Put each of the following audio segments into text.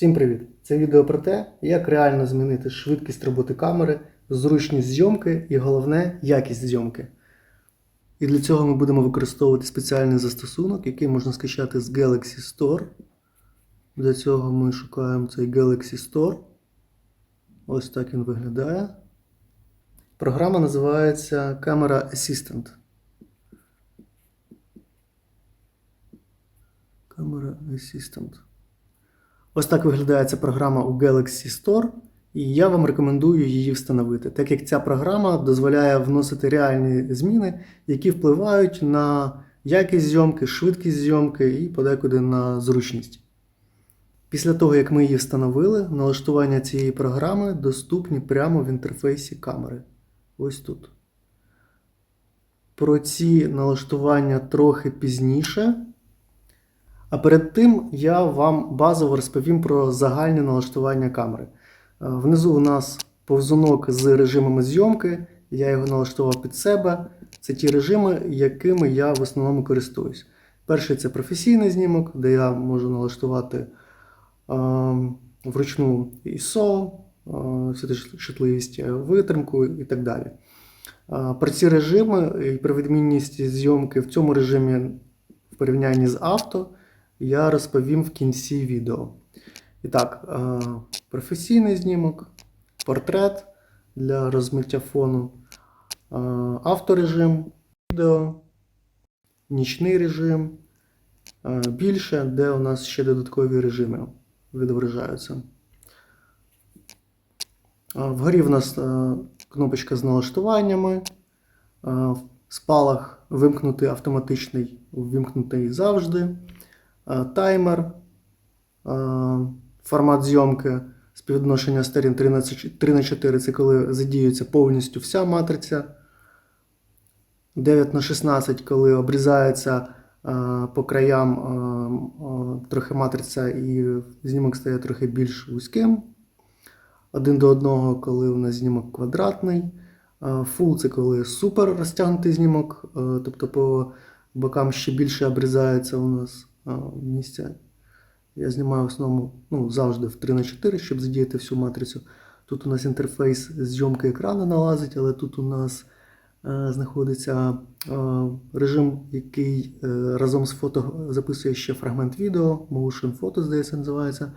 Всім привіт! Це відео про те, як реально змінити швидкість роботи камери, зручність зйомки і головне якість зйомки. І для цього ми будемо використовувати спеціальний застосунок, який можна скачати з Galaxy Store. Для цього ми шукаємо цей Galaxy Store. Ось так він виглядає. Програма називається Camera Assistant. Camera Assistant. Ось так виглядає ця програма у Galaxy Store, і я вам рекомендую її встановити, так як ця програма дозволяє вносити реальні зміни, які впливають на якість зйомки, швидкість зйомки і подекуди на зручність. Після того, як ми її встановили, налаштування цієї програми доступні прямо в інтерфейсі камери. Ось тут. Про ці налаштування трохи пізніше. А перед тим я вам базово розповім про загальні налаштування камери. Е, Внизу у нас повзунок з режимами зйомки, я його налаштував під себе. Це ті режими, якими я в основному користуюсь. Перший це професійний знімок, де я можу налаштувати е, вручну ISO, е, світошвидкість, витримку і так далі. Про ці режими і про відмінність зйомки в цьому режимі в порівнянні з авто я розповім в кінці відео. І так, е, професійний знімок, портрет для розмиття фону, е, авторежим, відео, нічний режим, е, більше, де у нас ще додаткові режими відображаються. Вгорі в нас кнопочка з налаштуваннями. е, Спалах вимкнутий автоматичний, вимкнутий завжди. Е, Таймер, е, формат зйомки, співвідношення сторін 3 на 4 це коли задіюється повністю вся матриця. 9 на 16 коли обрізається е, по краям трохи матриця і знімок стає трохи більш вузьким. Один до одного, коли у нас знімок квадратний. Фул це коли супер розтягнутий знімок, тобто по бокам ще більше обрізається у нас місця. Я знімаю в основному ну, завжди в 3 на 4 щоб задіяти всю матрицю. Тут у нас інтерфейс зйомки екрану налазить, але тут у нас е, знаходиться е, режим, який е, разом з фото записує ще фрагмент відео, Motion Photo, здається, називається.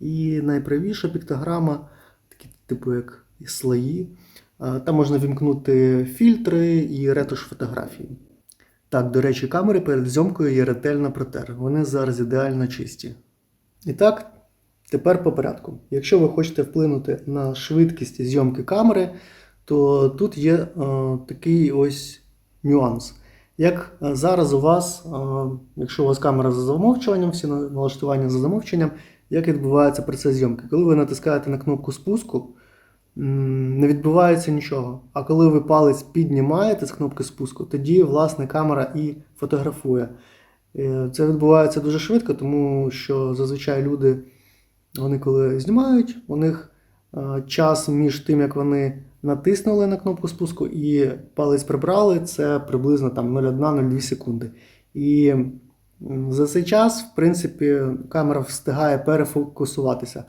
І найправіша піктограма, такі типу як слої. Е, Там можна вімкнути фільтри і ретуш фотографії. Так, до речі, камери перед зйомкою є ретельно протер. Вони зараз ідеально чисті. І так, тепер по порядку. Якщо ви хочете вплинути на швидкість зйомки камери, то тут є е, такий ось нюанс. Як е, зараз у вас, е, якщо у вас камера за замовчуванням, всі налаштування за замовчуванням, як відбувається процес зйомки? Коли ви натискаєте на кнопку спуску, не відбувається нічого. А коли ви палець піднімаєте з кнопки спуску, тоді власне камера і фотографує. Е, Це відбувається дуже швидко, тому що зазвичай люди, вони коли знімають, у них е, час між тим, як вони натиснули на кнопку спуску і палець прибрали, це приблизно там 0,1-0,2 секунди. І за цей час, в принципі, камера встигає перефокусуватися.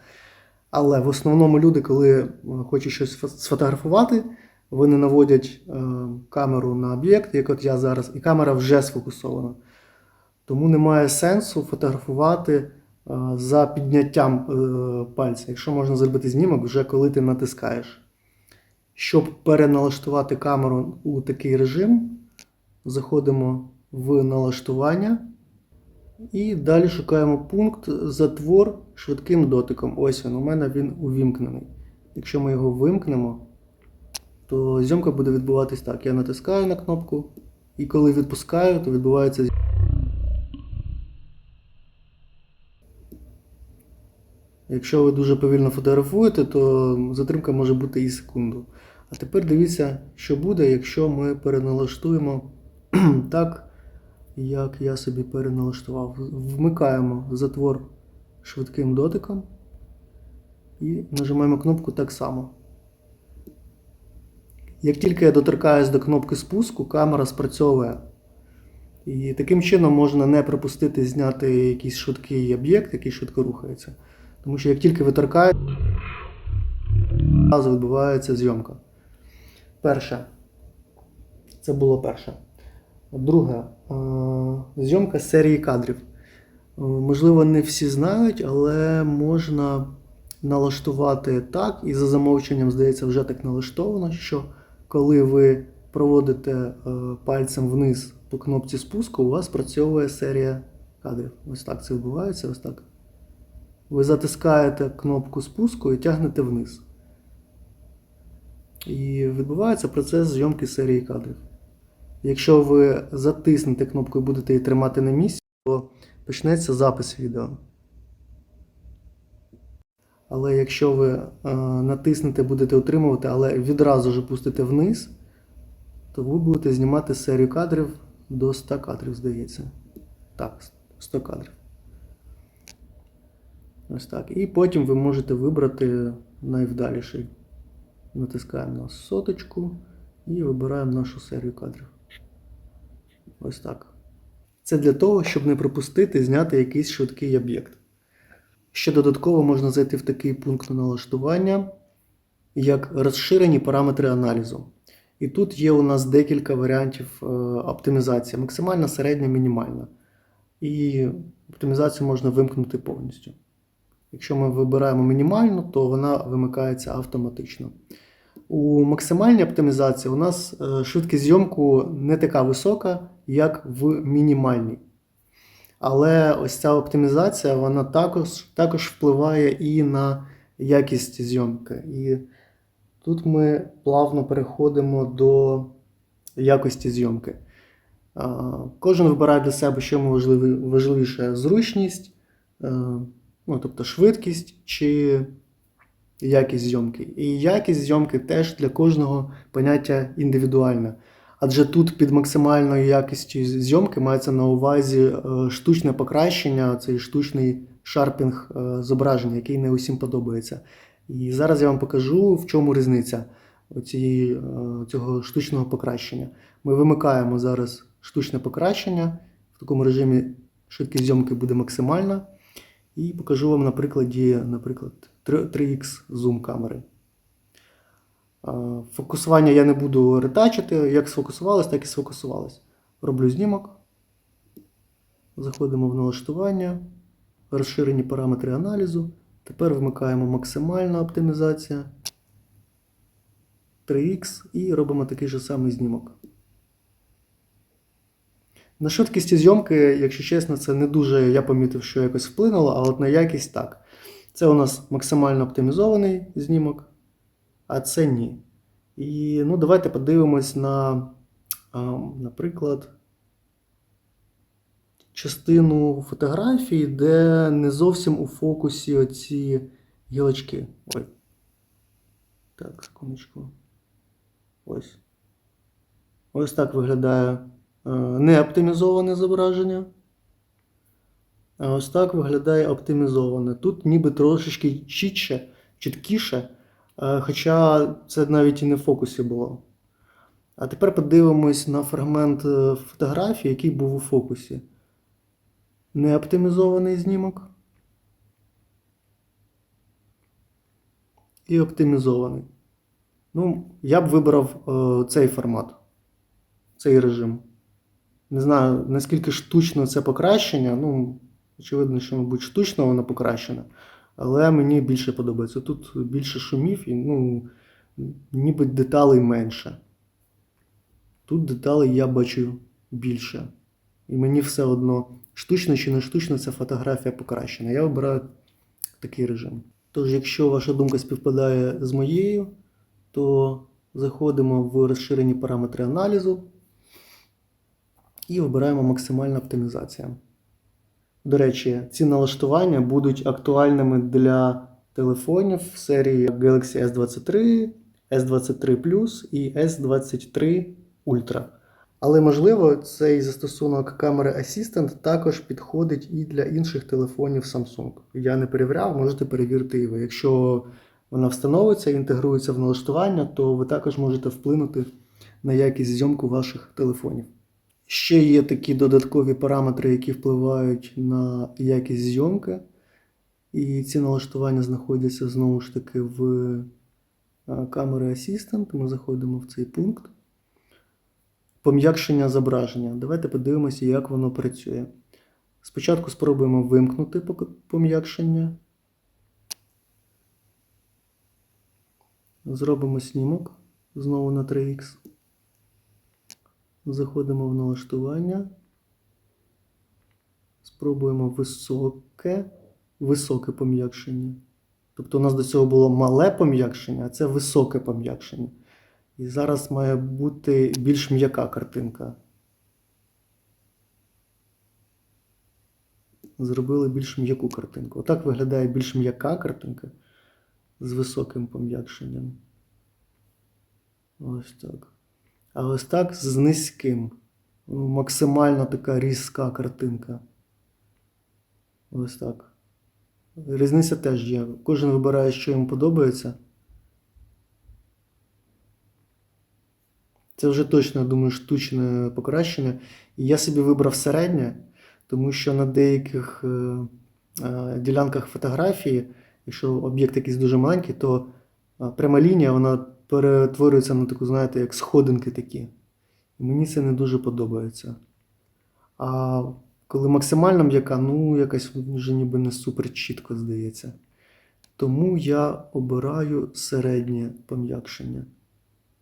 Але в основному люди, коли е, хочуть щось сфотографувати, вони наводять е, камеру на об'єкт, як от я зараз, і камера вже сфокусована. Тому немає сенсу фотографувати е, за підняттям пальця, якщо можна зробити знімок вже коли ти натискаєш. Щоб переналаштувати камеру у такий режим, заходимо в налаштування і далі шукаємо пункт затвор швидким дотиком. Ось він, у мене він увімкнений. Якщо ми його вимкнемо, то зйомка буде відбуватись так. Я натискаю на кнопку, і коли відпускаю, то відбувається зйомка. Якщо ви дуже повільно фотографуєте, то затримка може бути і секунду. А тепер дивіться, що буде, якщо ми переналаштуємо так, як я собі переналаштував. Вмикаємо затвор швидким дотиком і нажимаємо кнопку так само. Як тільки я доторкаюсь до кнопки спуску, камера спрацьовує. І таким чином можна не пропустити зняти якийсь швидкий об'єкт, який швидко рухається. Тому що як тільки ви торкаєте, відбувається зйомка. Перше. Це було перше. Друге, е, зйомка серії кадрів. Е, Можливо, не всі знають, але можна налаштувати так, і за замовченням, здається, вже так налаштовано, що коли ви проводите е, пальцем вниз по кнопці спуску, у вас працьовує серія кадрів. Ось так це відбувається, ось так. Ви затискаєте кнопку спуску і тягнете вниз. І відбувається процес зйомки серії кадрів. Якщо ви затиснете кнопку і будете її тримати на місці, то почнеться запис відео. Але якщо ви е, натиснете, будете утримувати, але відразу ж пустите вниз, то ви будете знімати серію кадрів до 100 кадрів, здається. Так, 100 кадрів. Ось так. І потім ви можете вибрати найвдаліший. Натискаємо на соточку і вибираємо нашу серію кадрів. Ось так. Це для того, щоб не пропустити зняти якийсь швидкий об'єкт. Ще додатково можна зайти в такий пункт налаштування, як розширені параметри аналізу. І тут є у нас декілька варіантів е, оптимізації: максимальна, середня, мінімальна. І оптимізацію можна вимкнути повністю. Якщо ми вибираємо мінімальну, то вона вимикається автоматично. У максимальній оптимізації у нас е, швидкість зйомку не така висока, як в мінімальній. Але ось ця оптимізація вона також, також впливає і на якість зйомки. І тут ми плавно переходимо до якості зйомки. Кожен вибирає для себе, що йому важливіше зручність, е, ну, тобто швидкість чи якість зйомки. І якість зйомки теж для кожного поняття індивідуальне. Адже тут під максимальною якістю зйомки мається на увазі е, штучне покращення, цей штучний шарпінг е, зображення, який не усім подобається. І зараз я вам покажу, в чому різниця оцієї, е, цього штучного покращення. Ми вимикаємо зараз штучне покращення. В такому режимі швидкість зйомки буде максимальна. І покажу вам на прикладі, наприклад, 3х зум камери. Фокусування я не буду ретачити. Як сфокусувалось, так і сфокусувалось. Роблю знімок. Заходимо в налаштування, розширені параметри аналізу. Тепер вмикаємо максимальна оптимізація 3х і робимо такий же самий знімок. На швидкісті зйомки, якщо чесно, це не дуже я помітив, що якось вплинуло, а от на якість так. Це у нас максимально оптимізований знімок, а це ні. І ну, давайте подивимось на, наприклад, частину фотографії, де не зовсім у фокусі оці гілочки. Ой. Так, секундочку. Ось. Ось так виглядає е, неоптимізоване зображення. Ось так виглядає оптимізоване. Тут ніби трошечки чітче, чіткіше, е, хоча це навіть і не в фокусі було. А тепер подивимось на фрагмент е, фотографії, який був у фокусі. Неоптимізований знімок. І оптимізований. Ну, я б вибрав е, цей формат, цей режим. Не знаю, наскільки штучно це покращення. Ну, очевидно, що, мабуть, штучно воно покращено. Але мені більше подобається. Тут більше шумів і ну, ніби деталей менше. Тут деталей я бачу більше. І мені все одно, штучно чи не штучно, ця фотографія покращена. Я обираю такий режим. Тож, якщо ваша думка співпадає з моєю, то заходимо в розширені параметри аналізу і вибираємо максимальна оптимізація. До речі, ці налаштування будуть актуальними для телефонів серії Galaxy S23, S23 Plus і S23 Ultra. Але можливо, цей застосунок камери Assistant також підходить і для інших телефонів Samsung. Я не перевіряв, можете перевірити ви. Якщо вона встановиться, і інтегрується в налаштування, то ви також можете вплинути на якість зйомку ваших телефонів. Ще є такі додаткові параметри, які впливають на якість зйомки. І ці налаштування знаходяться знову ж таки в е, камери Assistant. Ми заходимо в цей пункт. Пом'якшення зображення. Давайте подивимося, як воно працює. Спочатку спробуємо вимкнути пом'якшення. Зробимо снімок знову на 3х. Заходимо в налаштування. Спробуємо високе, високе пом'якшення. Тобто у нас до цього було мале пом'якшення, а це високе пом'якшення. І зараз має бути більш м'яка картинка. Зробили більш м'яку картинку. Отак виглядає більш м'яка картинка з високим пом'якшенням. Ось так. А ось так з низьким. Ну, Максимально така різка картинка. Ось так. Різниця теж є. Кожен вибирає, що йому подобається. Це вже точно, я думаю, штучне покращення. І я собі вибрав середнє, тому що на деяких е, е, ділянках фотографії, якщо об'єкт якийсь дуже маленький, то е, пряма лінія вона перетворюється на таку, знаєте, як сходинки такі. І мені це не дуже подобається. А коли максимально м'яка, ну якась вже ніби не супер чітко здається. Тому я обираю середнє пом'якшення.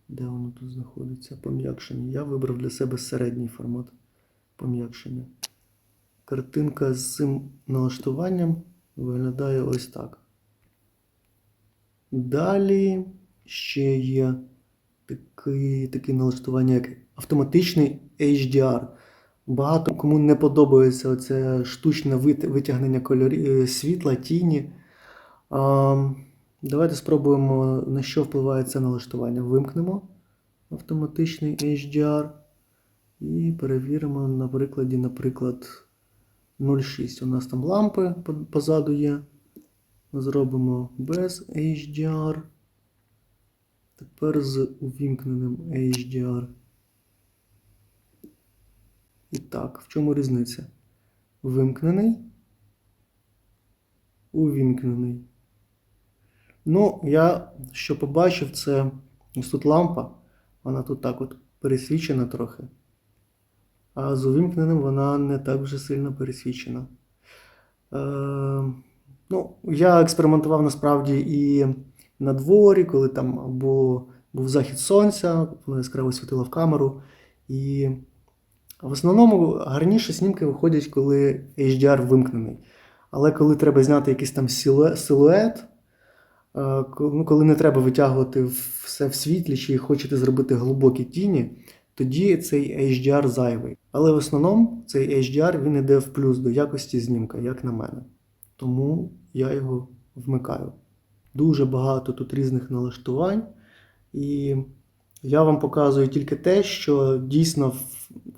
Де воно тут знаходиться? Пом'якшення. Я вибрав для себе середній формат пом'якшення. Картинка з цим налаштуванням виглядає ось так. Далі ще є такі, такі налаштування, як автоматичний HDR. Багато кому не подобається це штучне витягнення кольорів, е, світла, тіні. А, давайте спробуємо, на що впливає це налаштування. Вимкнемо автоматичний HDR і перевіримо на прикладі, наприклад, 0,6. У нас там лампи позаду є. Зробимо без HDR. Тепер з увімкненим HDR. І так, в чому різниця? Вимкнений. Увімкнений. Ну, я що побачив, це ось тут лампа. Вона тут так от пересвічена трохи. А з увімкненим вона не так вже сильно пересвічена. Е, ну, я експериментував насправді і на дворі, коли там було, був захід сонця, воно яскраво світило в камеру. І в основному гарніше снімки виходять, коли HDR вимкнений. Але коли треба зняти якийсь там силует, е, ну, коли не треба витягувати все в світлі, чи хочете зробити глибокі тіні, тоді цей HDR зайвий. Але в основному цей HDR він йде в плюс до якості знімка, як на мене. Тому я його вмикаю. Дуже багато тут різних налаштувань. І я вам показую тільки те, що дійсно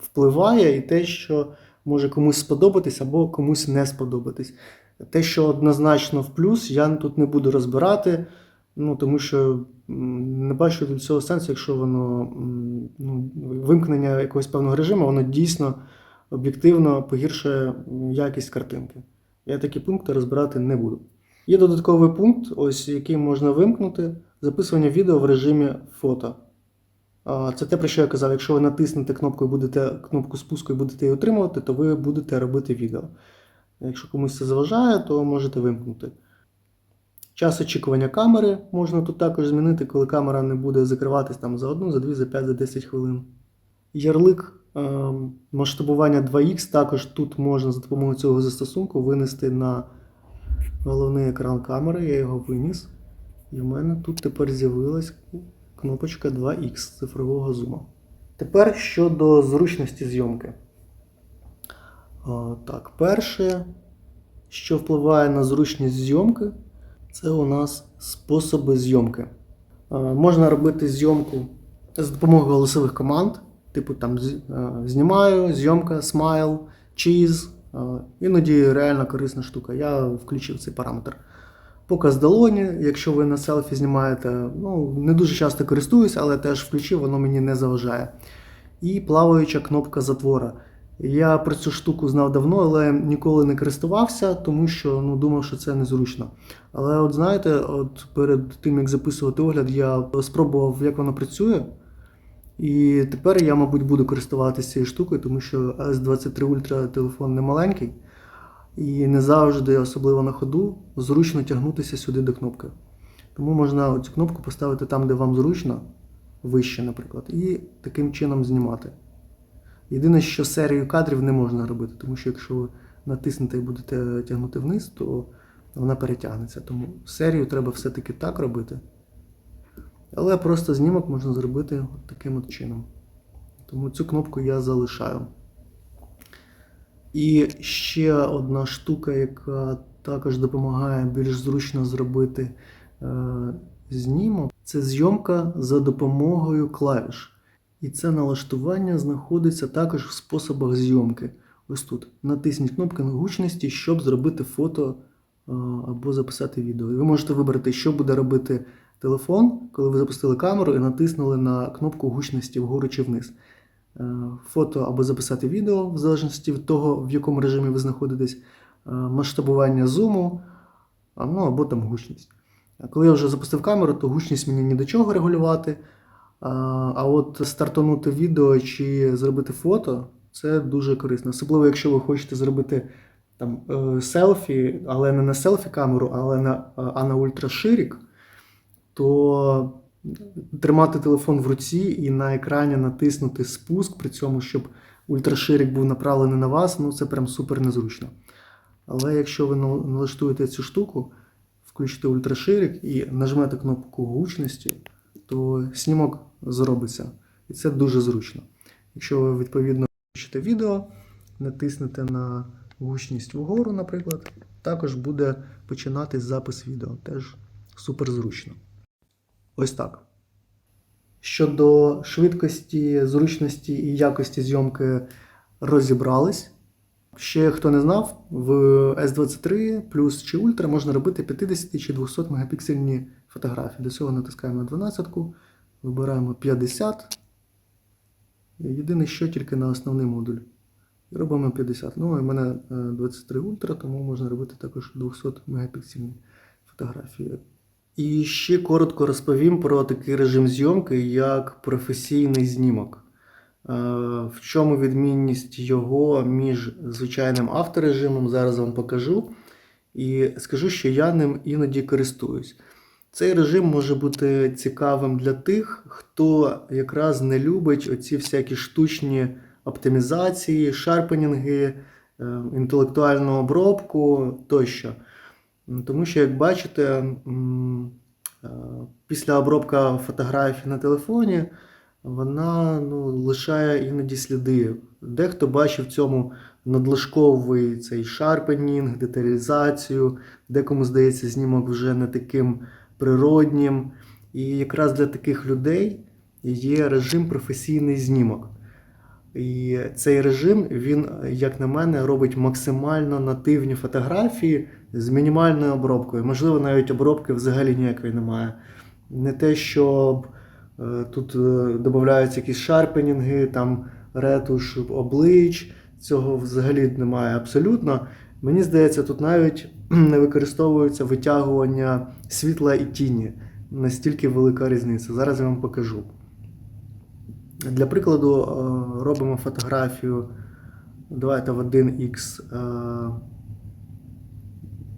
впливає, і те, що може комусь сподобатись або комусь не сподобатись. Те, що однозначно в плюс, я тут не буду розбирати, ну, тому що не бачу до цього сенсу, якщо воно ну, вимкнення якогось певного режиму, воно дійсно об'єктивно погіршує якість картинки. Я такі пункти розбирати не буду. Є додатковий пункт, ось який можна вимкнути, записування відео в режимі фото. Це те, про що я казав. Якщо ви натиснете кнопку і будете кнопку спуску і будете її отримувати, то ви будете робити відео. Якщо комусь це заважає, то можете вимкнути. Час очікування камери можна тут також змінити, коли камера не буде закриватись там за 1, за 2, за 5, за 10 хвилин. Ярлик е, масштабування 2х також тут можна за допомогою цього застосунку винести на головний екран камери. Я його виніс. І в мене тут тепер з'явилась кнопочка 2х цифрового зуму. Тепер щодо зручності зйомки. О, так, перше, що впливає на зручність зйомки, це у нас способи зйомки. Е, Можна робити зйомку з допомогою голосових команд, типу там е, знімаю, зйомка, смайл, чіз. Іноді реально корисна штука. Я включив цей параметр. Показ долоні, якщо ви на селфі знімаєте, ну не дуже часто користуюсь, але теж включив, воно мені не заважає. І плаваюча кнопка затвора. Я про цю штуку знав давно, але ніколи не користувався, тому що ну, думав, що це незручно. Але от знаєте, от перед тим як записувати огляд, я спробував, як воно працює. І тепер я, мабуть, буду користуватися цією штукою, тому що S23 Ultra телефон не маленький. І не завжди, особливо на ходу, зручно тягнутися сюди до кнопки. Тому можна цю кнопку поставити там, де вам зручно, вище, наприклад, і таким чином знімати. Єдине, що серію кадрів не можна робити, тому що якщо ви натиснете і будете тягнути вниз, то вона перетягнеться. Тому серію треба все-таки так робити. Але просто знімок можна зробити таким от чином. Тому цю кнопку я залишаю. І ще одна штука, яка також допомагає більш зручно зробити е, знімок, це зйомка за допомогою клавіш. І це налаштування знаходиться також в способах зйомки. Ось тут. Натисніть кнопку гучності, щоб зробити фото е, або записати відео. І ви можете вибрати, що буде робити телефон, коли ви запустили камеру і натиснули на кнопку гучності вгору чи вниз. Е, Фото або записати відео, в залежності від того, в якому режимі ви знаходитесь, е, масштабування зуму, ну або там гучність. Коли я вже запустив камеру, то гучність мені ні до чого регулювати. А, а от стартанути відео чи зробити фото це дуже корисно. Особливо, якщо ви хочете зробити там е, селфі, але не на селфі-камеру, але на, а на ультраширік, то тримати телефон в руці і на екрані натиснути спуск, при цьому, щоб ультраширик був направлений на вас, ну це прям супер незручно. Але якщо ви налаштуєте цю штуку, включите ультраширик і нажмете кнопку гучності, то знімок зробиться. І це дуже зручно. Якщо ви відповідно включите відео, натиснете на гучність вгору, наприклад, також буде починати запис відео. Теж супер зручно. Ось так. Щодо швидкості, зручності і якості зйомки розібрались. Ще хто не знав, в S23 Plus чи Ultra можна робити 50 чи 200 мегапіксельні фотографії. До цього натискаємо на 12, вибираємо 50. Єдине, що тільки на основний модуль. І робимо 50. Ну, і в мене е, 23 Ultra, тому можна робити також 200 мегапіксельні фотографії. І ще коротко розповім про такий режим зйомки, як професійний знімок. Е, В чому відмінність його між звичайним авторежимом, зараз вам покажу. І скажу, що я ним іноді користуюсь. Цей режим може бути цікавим для тих, хто якраз не любить оці всякі штучні оптимізації, шарпенінги, е, інтелектуальну обробку тощо. Тому що, як бачите, е, після обробка фотографій на телефоні вона ну, лишає іноді сліди. Дехто бачив в цьому надлишковий цей шарпенінг, деталізацію, декому здається, знімок вже не таким природнім. І якраз для таких людей є режим професійний знімок. І цей режим, він, як на мене, робить максимально нативні фотографії з мінімальною обробкою. Можливо, навіть обробки взагалі ніякої немає. Не те, щоб е, тут е, додаються якісь шарпенінги, там ретуш облич. Цього взагалі немає абсолютно. Мені здається, тут навіть не використовується витягування світла і тіні. Настільки велика різниця. Зараз я вам покажу. Для прикладу, е, робимо фотографію. Давайте в 1х. е,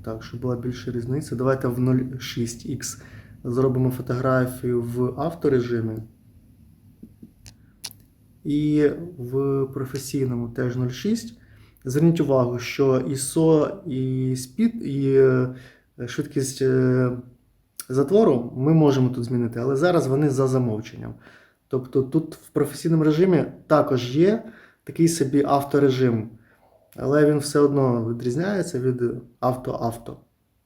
Так, щоб була більша різниця. Давайте в 0,6х зробимо фотографію в авторежимі. І в професійному теж 0,6. Зверніть увагу, що ISO і speed, і е, швидкість затвору ми можемо тут змінити, але зараз вони за замовченням. Тобто тут в професійному режимі також є такий собі авторежим, але він все одно відрізняється від авто-авто.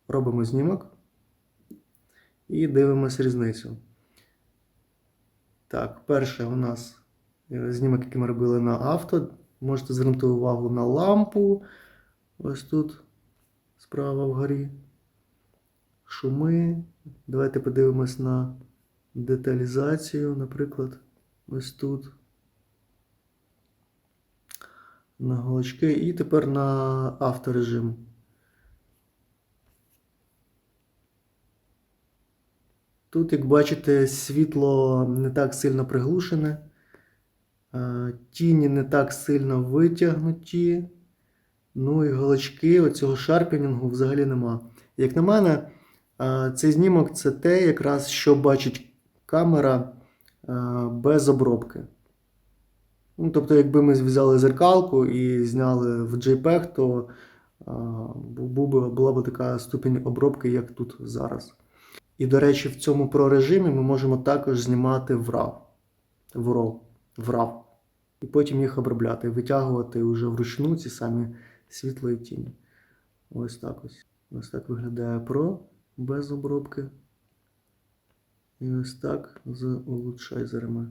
Робимо знімок і дивимося різницю. Так, перше у нас знімок, який ми робили на авто. Можете звернути увагу на лампу. Ось тут справа вгорі. Шуми. Давайте подивимось на деталізацію, наприклад, ось тут. на голочки. І тепер на авторежим. Тут, як бачите, світло не так сильно приглушене, е, тіні не так сильно витягнуті. Ну і голочки оцього шарпінінгу взагалі нема. Як на мене, е, цей знімок це те, якраз, що бачить камера е, без обробки. Ну, тобто, якби ми взяли зеркалку і зняли в JPEG, то е, була б така ступінь обробки, як тут зараз. І, до речі, в цьому Pro режимі ми можемо також знімати в RAW. В RAW. В RAW. І потім їх обробляти, витягувати вже вручну ці самі світло і тіні. Ось так ось. Ось так виглядає Pro без обробки. І ось так з улучшайзерами.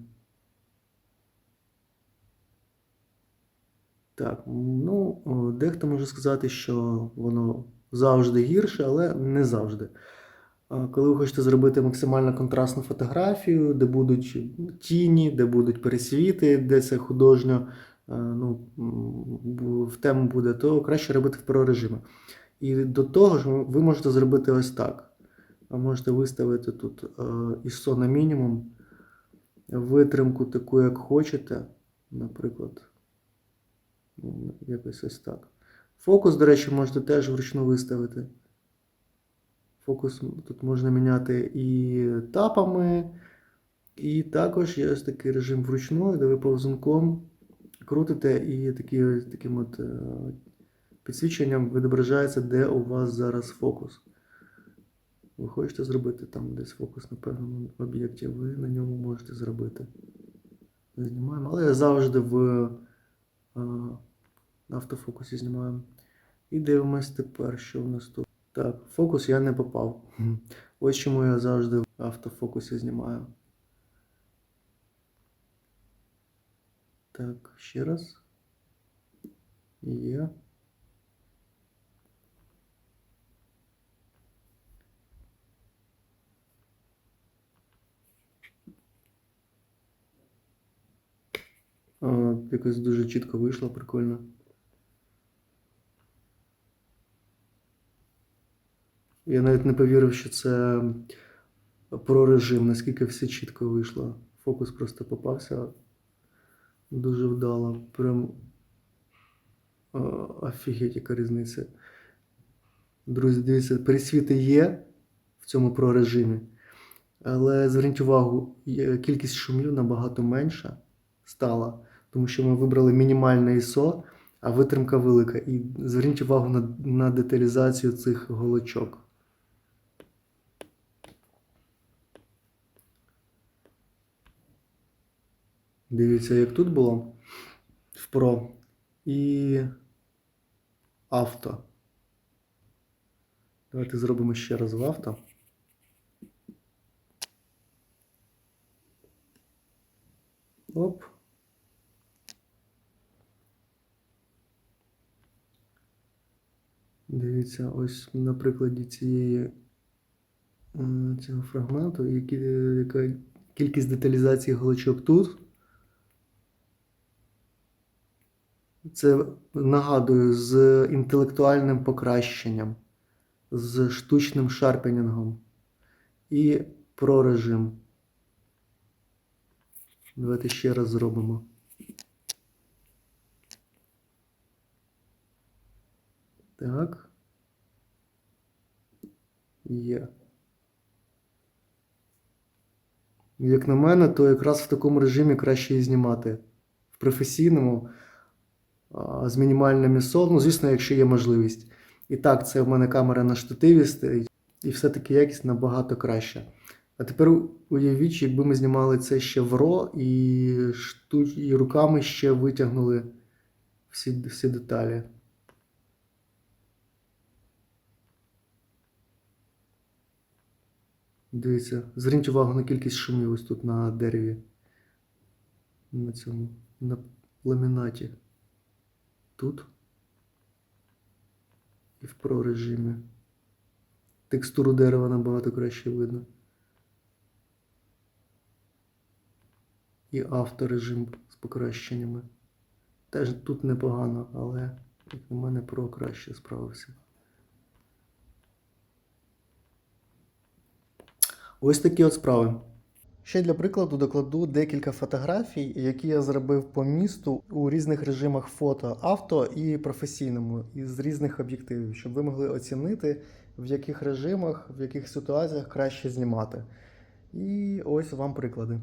Так, ну, дехто може сказати, що воно завжди гірше, але не завжди. Коли ви хочете зробити максимально контрастну фотографію, де будуть тіні, де будуть пересвіти, де це художньо е, ну, в тему буде, то краще робити в Pro режимі. І до того ж, ви можете зробити ось так. Ви можете виставити тут е, ISO на мінімум, витримку таку, як хочете, наприклад. Ну, Якось ось так. Фокус, до речі, можете теж вручну виставити. Фокус тут можна міняти і тапами, і також є ось такий режим вручну, де ви повзунком крутите і такі, таким от е, підсвіченням відображається, де у вас зараз фокус. Ви хочете зробити там десь фокус на певному об'єкті, ви на ньому можете зробити. Знімаємо, але я завжди в е, автофокусі знімаю. І дивимось тепер, що в нас тут. Так, фокус я не попав. Ось чому я завжди в автофокусі знімаю. Так, ще раз. Є. А, якось дуже чітко вийшло, прикольно. Я навіть не повірив, що це про режим, наскільки все чітко вийшло. Фокус просто попався дуже вдало. Прям а, офігеть, яка різниця. Друзі, дивіться, пересвіти є в цьому про режимі, але зверніть увагу, кількість шумів набагато менша стала, тому що ми вибрали мінімальне ISO, а витримка велика. І зверніть увагу на, на деталізацію цих голочок. Дивіться, як тут було в Pro і авто. Давайте зробимо ще раз в авто. Оп. Дивіться, ось на прикладі цієї е, цього фрагменту, які, яка кількість деталізації голочок тут. Це нагадую з інтелектуальним покращенням, з штучним шарпенінгом і про режим. Давайте ще раз зробимо. Так. Є. Як на мене, то якраз в такому режимі краще і знімати. В професійному з мінімальним ISO, ну, звісно, якщо є можливість. І так, це в мене камера на штативі і все-таки якість набагато краща. А тепер уявіть, якби ми знімали це ще в RAW і, шту... і руками ще витягнули всі, всі деталі. Дивіться, зверніть увагу на кількість шумів ось тут на дереві. На цьому, на ламінаті. Тут. І в Pro режимі. Текстуру дерева набагато краще видно. І авторежим з покращеннями. Теж тут непогано, але як на мене про краще справився. Ось такі от справи. Ще для прикладу докладу декілька фотографій, які я зробив по місту у різних режимах фото, авто і професійному, із різних об'єктивів, щоб ви могли оцінити, в яких режимах, в яких ситуаціях краще знімати. І ось вам приклади.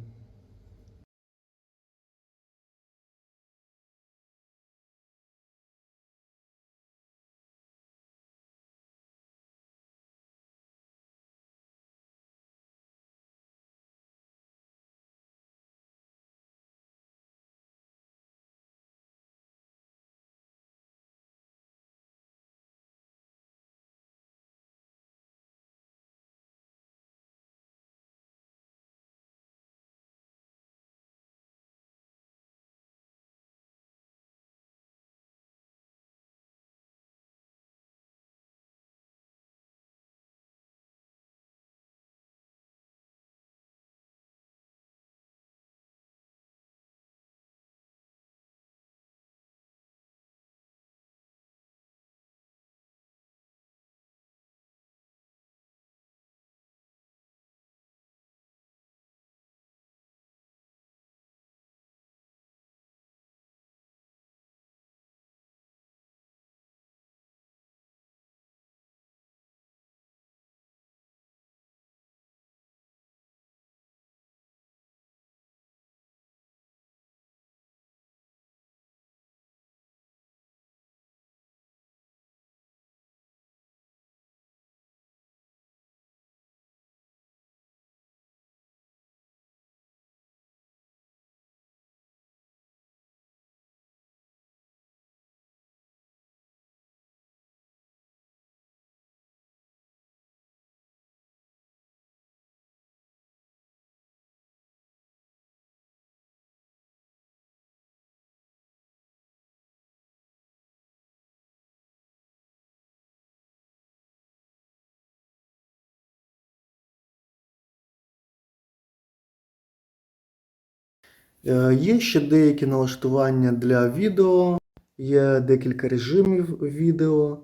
Є ще деякі налаштування для відео, є декілька режимів відео,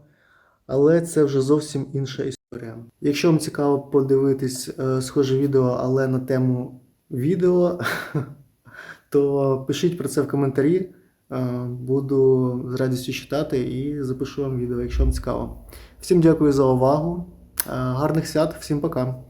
але це вже зовсім інша історія. Якщо вам цікаво подивитись е, схоже відео, але на тему відео, то пишіть про це в коментарі. Е, Буду з радістю читати і запишу вам відео, якщо вам цікаво. Всім дякую за увагу. Е, Гарних свят, всім пока.